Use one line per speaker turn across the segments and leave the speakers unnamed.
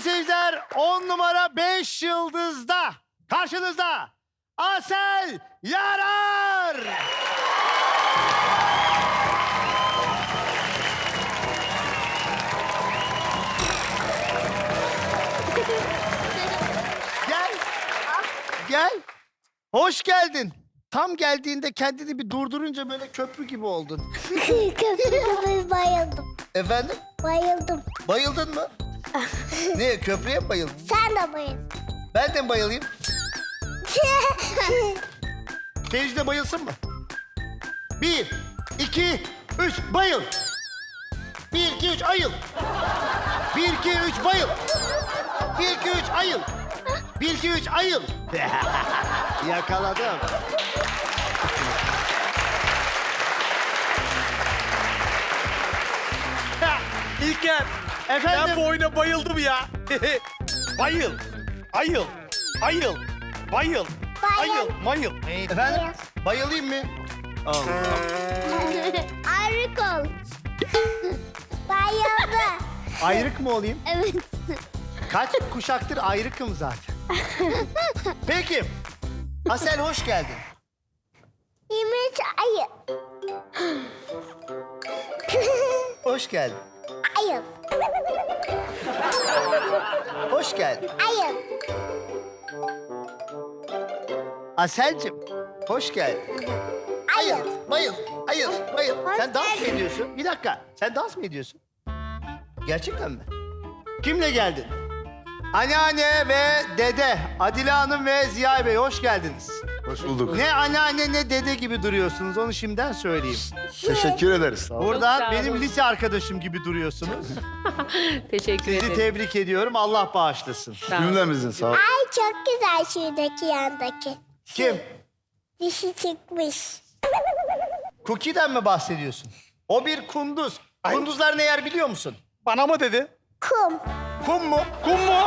Sevgili seyirciler 10 numara 5 yıldızda karşınızda Asel Yarar. Gel. Gel. Hoş geldin. Tam geldiğinde kendini bir durdurunca böyle köprü gibi oldun.
Köprüde bayıldım.
Efendim?
Bayıldım.
Bayıldın mı? ne köprüye mi bayıldın?
Sen de bayıldın.
Ben de mi bayılayım? Seyirci de bayılsın mı? Bir, iki, üç, bayıl. Bir, iki, üç, ayıl. Bir, iki, üç, bayıl. Bir, iki, üç, ayıl. Bir, iki, üç, ayıl. Yakaladım.
İlker, ben
Efendim?
bu oyuna bayıldım ya. bayıl, ayıl, ayıl, bayıl, ayıl, mayıl.
Efendim? Bayılayım mı?
Ayrık ol. Bayıldı.
Ayrık mı olayım?
Evet.
Kaç kuşaktır ayrıkım zaten. Peki. Asel hoş geldin.
23 ayı.
Hoş geldin.
Ayıl.
Hoş geldin.
Ayıl.
Aselcim, hoş geldin. Ayıl,
Ayıl.
bayıl, ayıl, bayıl.
Hoş
Sen dans mı
geldin.
ediyorsun? Bir dakika, sen dans mı ediyorsun? Gerçekten mi? Kimle geldin? Anneanne ve dede, Adile Hanım ve Ziya Bey hoş geldiniz.
Hoş bulduk.
Ne anneanne ne dede gibi duruyorsunuz, onu şimdiden söyleyeyim.
Teşekkür ederiz. Sağ olun.
Buradan
sağ
benim
olun.
lise arkadaşım gibi duruyorsunuz.
Teşekkür
Sizi
ederim.
tebrik ediyorum, Allah bağışlasın.
Sağ olun.
Cümlemizin sağ olun.
Ay çok güzel şuradaki yandaki.
Kim?
Dişi çıkmış.
Cookie'den mi bahsediyorsun? O bir kunduz. Kunduzlar ne yer biliyor musun?
Bana mı dedi?
Kum.
Kum mu?
Kum mu?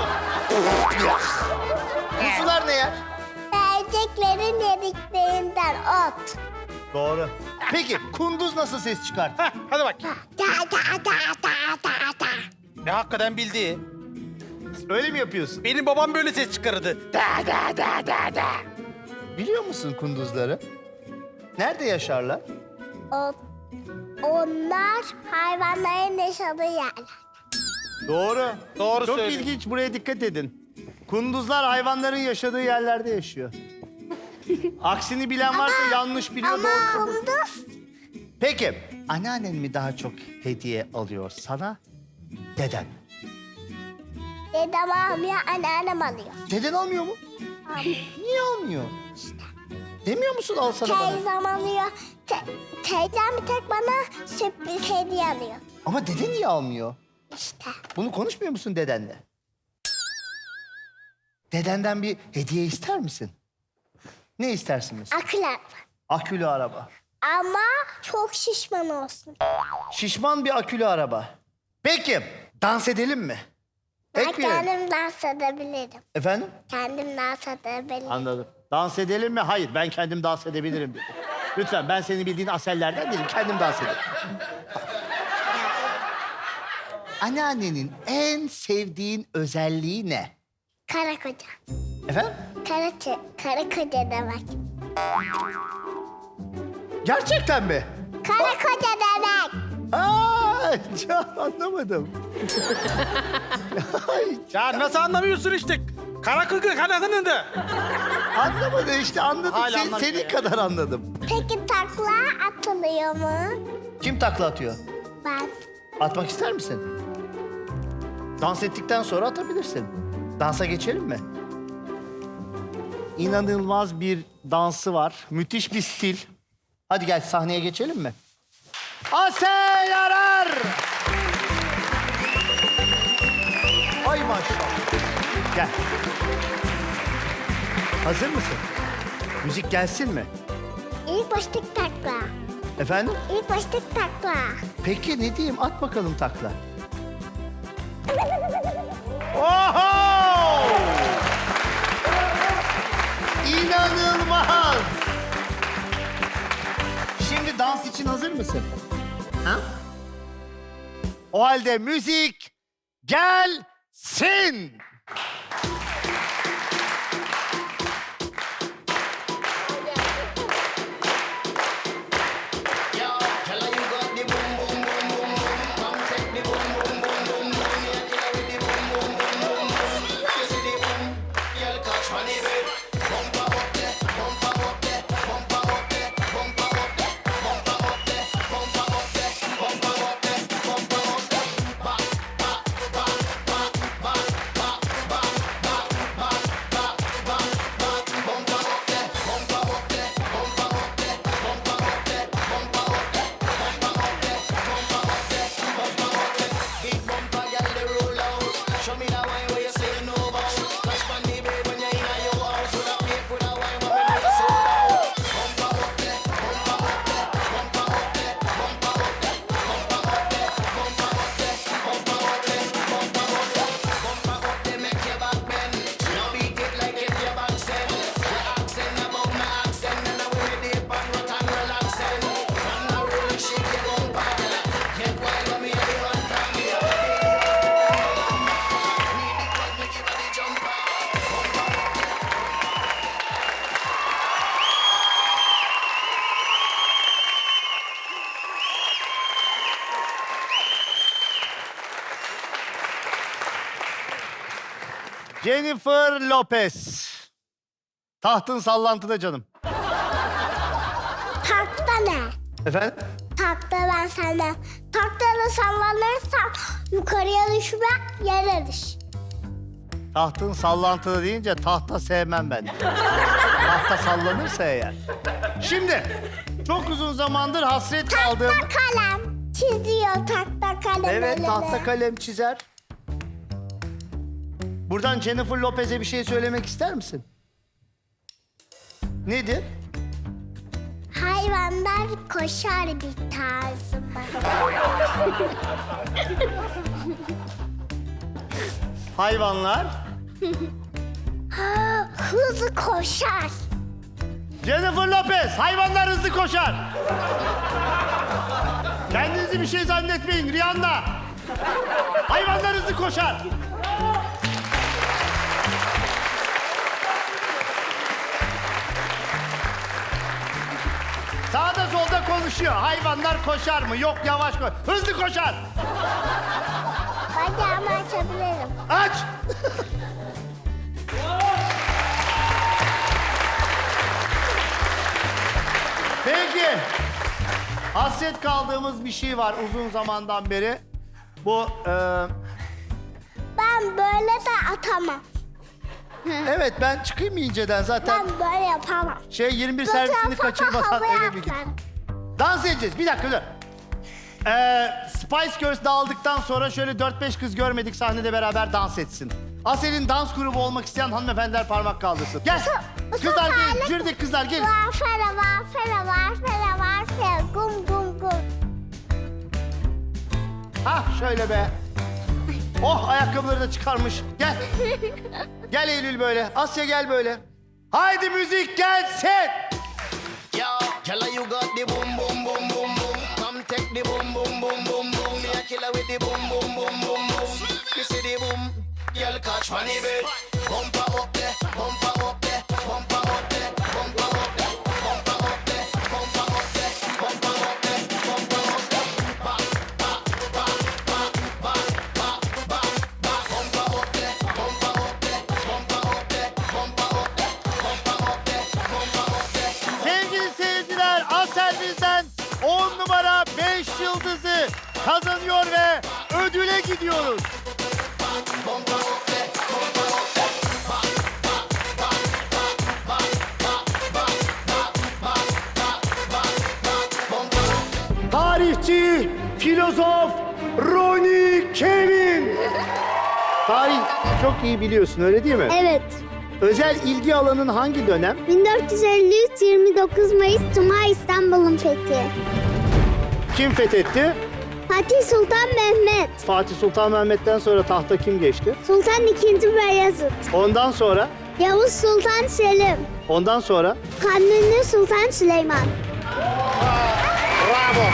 Kuzular ne yer?
Merceklerin yediklerinden ot.
Doğru. Peki kunduz nasıl ses çıkartır?
Heh, hadi bak.
Da da da da da da.
Ne hakikaten bildi.
Öyle mi yapıyorsun?
Benim babam böyle ses çıkarırdı. Da da da da da.
Biliyor musun kunduzları? Nerede yaşarlar?
O, onlar hayvanların yaşadığı yerler.
Doğru.
Doğru
Çok
söylüyor.
ilginç. Buraya dikkat edin. Kunduzlar hayvanların yaşadığı yerlerde yaşıyor. Aksini bilen varsa yanlış biliyor.
Ama
Doğru.
kunduz
Peki anneannen mi daha çok hediye alıyor sana? Deden. mi?
dedem almıyor, anneannem alıyor.
Deden almıyor mu? Niye almıyor? Demiyor musun al sana bana?
Teyzem alıyor. Te, teyzem bir tek bana sürpriz hediye alıyor.
Ama dede niye almıyor?
İşte.
Bunu konuşmuyor musun dedenle? Dedenden bir hediye ister misin? Ne istersin mesela?
Akıl araba.
Akülü araba.
Ama çok şişman olsun.
Şişman bir akülü araba. Peki, dans edelim mi?
Ben
Ekmeyelim.
kendim dans edebilirim.
Efendim?
Kendim dans edebilirim.
Anladım. Dans edelim mi? Hayır, ben kendim dans edebilirim dedi. Lütfen, ben seni bildiğin asellerden değilim. Kendim dans ederim. Anneannenin en sevdiğin özelliği ne?
Kara koca.
Efendim?
Kara, kara koca demek.
Gerçekten mi?
Kara koca demek.
Aa, can anlamadım. Ay,
Ya nasıl anlamıyorsun işte? Kara kıkı kanadını
anlamadım işte anladım.
Hala
Sen-
anlamıyor
senin
ya.
kadar anladım.
Peki takla atılıyor mu?
Kim takla atıyor?
Ben.
Atmak ister misin? Dans ettikten sonra atabilirsin. Dansa geçelim mi? İnanılmaz bir dansı var. Müthiş bir stil. Hadi gel sahneye geçelim mi? Asel Yarar! Ay maşallah. Gel. Hazır mısın? Müzik gelsin mi?
İlk başlık takla.
Efendim?
İlk başlık takla.
Peki ne diyeyim? At bakalım takla. Oho! İnanılmaz! Şimdi dans için hazır mısın? Ha? O halde müzik gelsin. Jennifer Lopez. Tahtın sallantıda canım.
Takta ne?
Efendim?
Takta ben senden. Taktada sallanırsam yukarıya düşme yere düş.
Tahtın sallantıda deyince tahta sevmem ben. tahta sallanırsa eğer. Şimdi çok uzun zamandır hasret kaldığım...
Tahta kalem çiziyor tahta kalem.
Evet tahta kalem çizer. Buradan Jennifer Lopez'e bir şey söylemek ister misin? Nedir?
Hayvanlar koşar bir tarzında.
Hayvanlar.
Ha, hızlı koşar.
Jennifer Lopez, hayvanlar hızlı koşar. Kendinizi bir şey zannetmeyin Rihanna. Hayvanlar hızlı koşar. Sağda solda konuşuyor. Hayvanlar koşar mı? Yok yavaş koş. Hızlı koşar.
Bacağımı açabilirim.
Aç. Peki. Hasret kaldığımız bir şey var uzun zamandan beri. Bu e,
Ben böyle de atamam.
Evet ben çıkayım inceden zaten
Ben böyle yapamam.
şey 21
Zaten
servisini kaçırmadan eve bir git. Dans edeceğiz. Bir dakika dur. Ee, Spice Girls dağıldıktan sonra şöyle 4-5 kız görmedik sahnede beraber dans etsin. Asel'in dans grubu olmak isteyen hanımefendiler parmak kaldırsın. Gel.
Bu
Kızlar gelin. Jürideki kızlar gelin.
Vafera vafera vafera vafera gum gum gum.
Ha şöyle be. Oh ayakkabıları da çıkarmış. Gel. Gel Eylül böyle. Asya gel böyle. Haydi müzik gelsin.
Yo, killer, you got the boom, boom, boom, boom, boom. Come take the boom, boom, boom, boom, boom. Me a killer with the boom, boom, boom, boom, boom. Me see the boom, girl catch money bed. Bumper up there, bumper up
gidiyoruz. Tarihçi, filozof Ronnie Kevin. Tarih çok iyi biliyorsun öyle değil mi?
Evet.
Özel ilgi alanın hangi dönem?
1453 29 Mayıs Cuma İstanbul'un fethi.
Kim fethetti?
Fatih Sultan Mehmet.
Fatih Sultan Mehmet'ten sonra tahta kim geçti?
Sultan II. Beyazıt.
Ondan sonra?
Yavuz Sultan Selim.
Ondan sonra?
Kanuni Sultan Süleyman.
Bravo.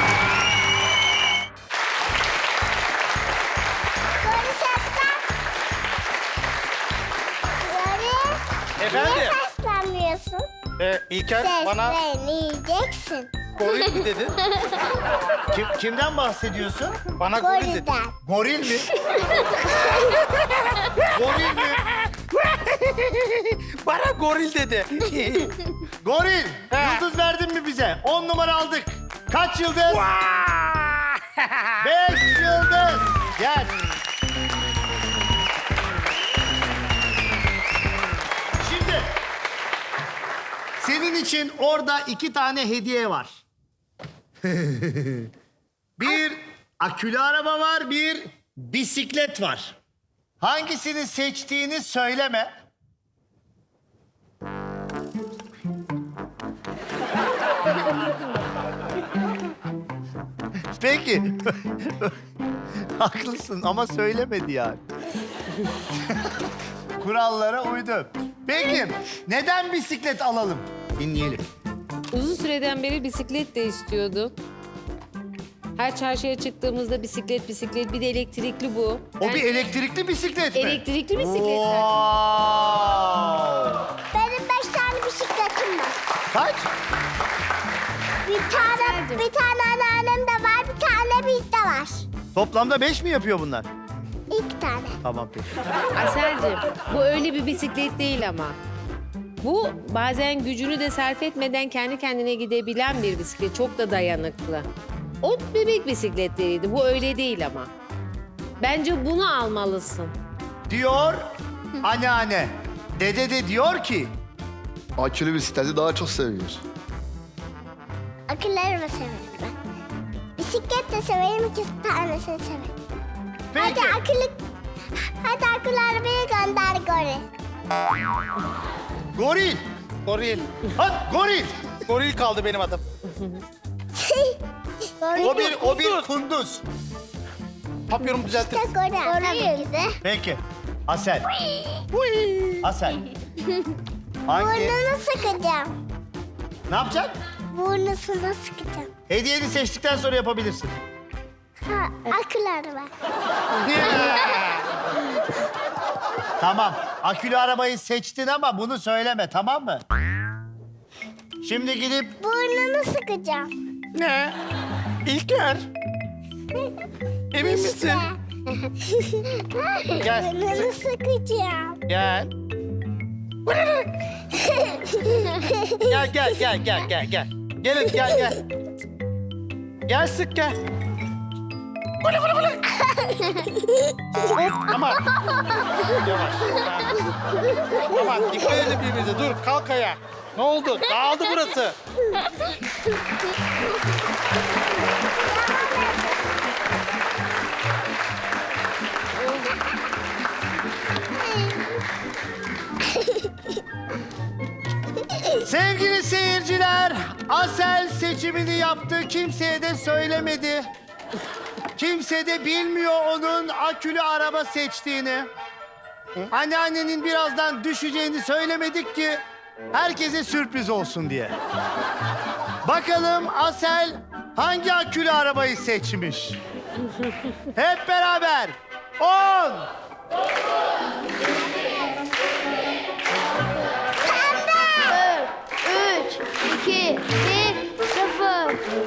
Efendim?
Niye seslenmiyorsun?
Ee, İlker bana...
Sesleneceksin
goril mi dedi?
Kim, kimden bahsediyorsun?
Bana goril dedi.
Golden.
Goril mi? Goril mi?
Bana goril dedi.
Goril.
He.
Yıldız verdin mi bize? 10 numara aldık. Kaç yıldız? 5 yıldız. Gel. Şimdi senin için orada iki tane hediye var. bir akülü araba var, bir bisiklet var. Hangisini seçtiğini söyleme. Peki. Haklısın ama söylemedi yani. Kurallara uydu. Peki neden bisiklet alalım? Dinleyelim.
Uzun süreden beri bisiklet de istiyordum. Her çarşıya çıktığımızda bisiklet bisiklet bir de elektrikli bu.
O
Ben-
bir elektrikli bisiklet mi?
Elektrikli bisiklet.
Wow.
Benim beş tane bisikletim var.
Kaç?
Bir tane, bir tane anneannem de var, bir tane bizde var.
Toplamda beş mi yapıyor bunlar?
İki tane.
Tamam peki.
Aselcim bu öyle bir bisiklet değil ama. Bu bazen gücünü de sarf etmeden kendi kendine gidebilen bir bisiklet. Çok da dayanıklı. O bebek bisikletleriydi. Bu öyle değil ama. Bence bunu almalısın.
Diyor anneanne. Dede de diyor ki
Akülü bisikleti daha çok seviyor.
Akılları da severim ben. Bisiklet de severim, iki tanesini severim.
peki
Hadi akıllı... Hadi akıllı arabayı gönder Gori.
Goril.
Goril.
Hadi goril.
Goril kaldı benim adım.
O bir o bir kunduz.
Papyonumu düzelttim.
İşte Gori. Gori.
Peki. Asel. Asel. Hangi?
Burnunu sıkacağım.
Ne yapacaksın?
Burnusunu sıkacağım.
Hediyeni seçtikten sonra yapabilirsin.
Ha, akıllı araba.
Tamam. Akülü arabayı seçtin ama bunu söyleme tamam mı? Şimdi gidip
Burnunu sıkacağım.
Ne? İlker. Emin misin? Gel.
Burnunu sıkacağım.
Gel. Gel gel gel gel gel gel. Gelin gel gel. Gel sık gel. Gule gule gule. Hop aman. Yavaş. Aman dikkat edin birbirinize. Dur kalk ayağa. Ne oldu? Dağıldı burası.
sevgili seyirciler Asel seçimini yaptı. Kimseye de söylemedi. Kimse de bilmiyor onun akülü araba seçtiğini. Anneannenin birazdan düşeceğini söylemedik ki herkese sürpriz olsun diye. Bakalım Asel hangi akülü arabayı seçmiş? Hep beraber. 10
Üç, iki, bir, sıfır.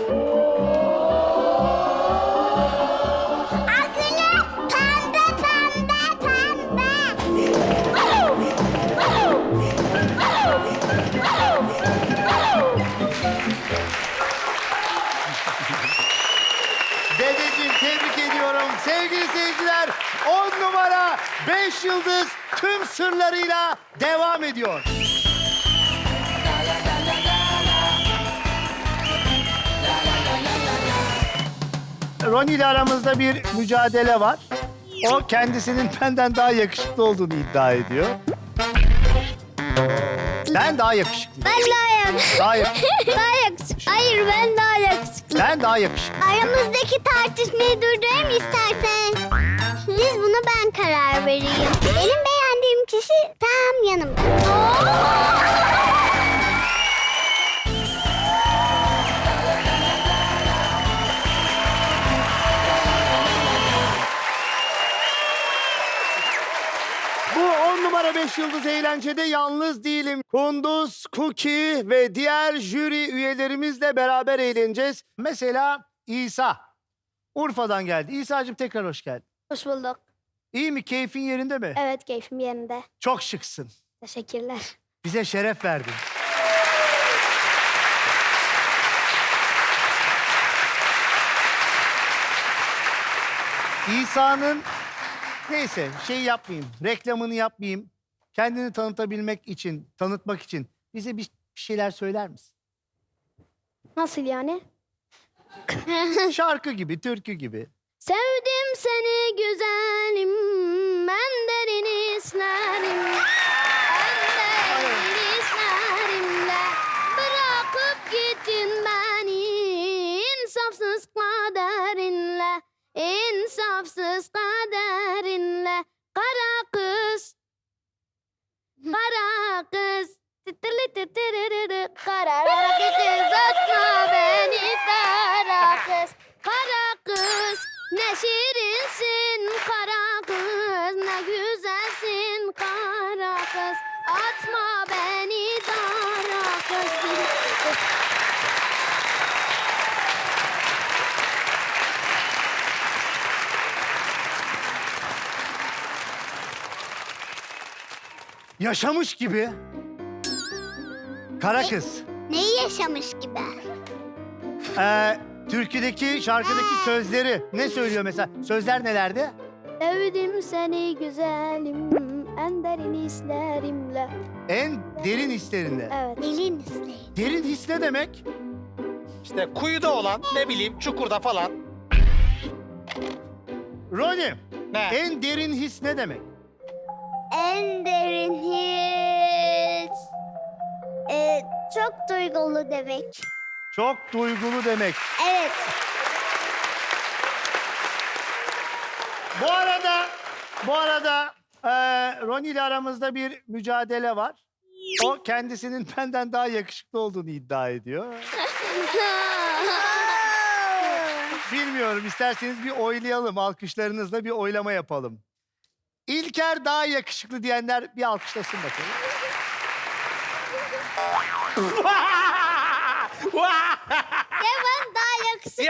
Tüm sırlarıyla devam ediyor. Ronnie ile aramızda bir mücadele var. O kendisinin benden daha yakışıklı olduğunu iddia ediyor. Ben daha yakışıklı.
Ben daha yakışıklı.
Daha yakışıklı.
daha yakışıklı. Hayır ben daha yakışıklı.
Ben daha yakışıklı.
Aramızdaki tartışmayı durdurayım istersen. Biz bunu ben karar vereyim. Benim kişi tam yanımda.
Bu 10 numara 5 yıldız Yıldız Eğlence'de yalnız değilim. Kunduz, Cookie ve diğer jüri üyelerimizle beraber eğleneceğiz. Mesela İsa. Urfa'dan geldi. İsa'cığım tekrar hoş geldin.
Hoş bulduk.
İyi mi? Keyfin yerinde mi?
Evet keyfim yerinde.
Çok şıksın.
Teşekkürler.
Bize şeref verdin. İsa'nın neyse şey yapmayayım, reklamını yapmayayım. Kendini tanıtabilmek için, tanıtmak için bize bir şeyler söyler misin?
Nasıl yani?
Şarkı gibi, türkü gibi.
Sevdim seni güzelim, ben derin isterim. Ben derin isterim de bırakıp gittin beni insafsız kaderinle, insafsız kaderinle. Kara kız, kara kız. Titirli titiriri, kara kız atma beni kara kız. Kara kız ne
Yaşamış gibi. Kara kız.
Neyi yaşamış gibi?
Ee, türküdeki, şarkıdaki sözleri ne söylüyor mesela? Sözler nelerde?
Sevdim seni güzelim en derin hislerimle.
En derin hislerinde.
Evet. Derin hislerim.
Derin his ne demek?
İşte kuyuda olan ne bileyim çukurda falan.
Roni,
Ne?
en derin his ne demek?
En derin his. Ee, çok duygulu demek.
Çok duygulu demek.
Evet.
Bu arada, bu arada eee Roni ile aramızda bir mücadele var. O kendisinin benden daha yakışıklı olduğunu iddia ediyor. Bilmiyorum isterseniz bir oylayalım. Alkışlarınızla bir oylama yapalım. İlker daha yakışıklı diyenler bir alkışlasın bakalım.
Ben daha yakışıklı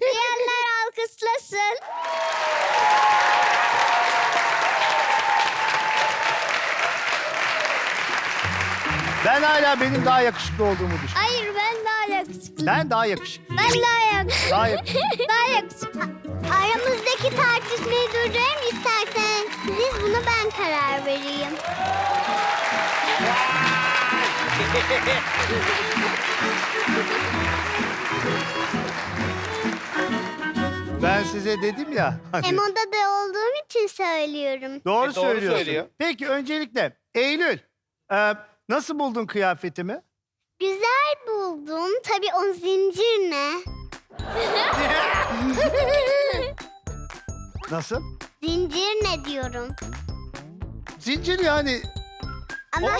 diyenler alkışlasın.
Ben hala benim daha yakışıklı olduğumu düşünüyorum.
Hayır ben daha yakışıklı.
Ben daha yakışıklı.
Ben daha yakışıklı.
Daha yakışıklı.
daha yakışıklı. Aramızdaki tartışmayı durdurayım istersen. Buna ben karar vereyim.
Ben size dedim ya. hani-
Emo'da olduğum için söylüyorum.
Doğru,
E, doğru
söylüyorsun.
söylüyor.
Peki öncelikle Eylül e, nasıl buldun kıyafetimi?
Güzel buldum. Tabii o zincir ne?
Nasıl?
zincir ne diyorum.
Zincir yani.
Ama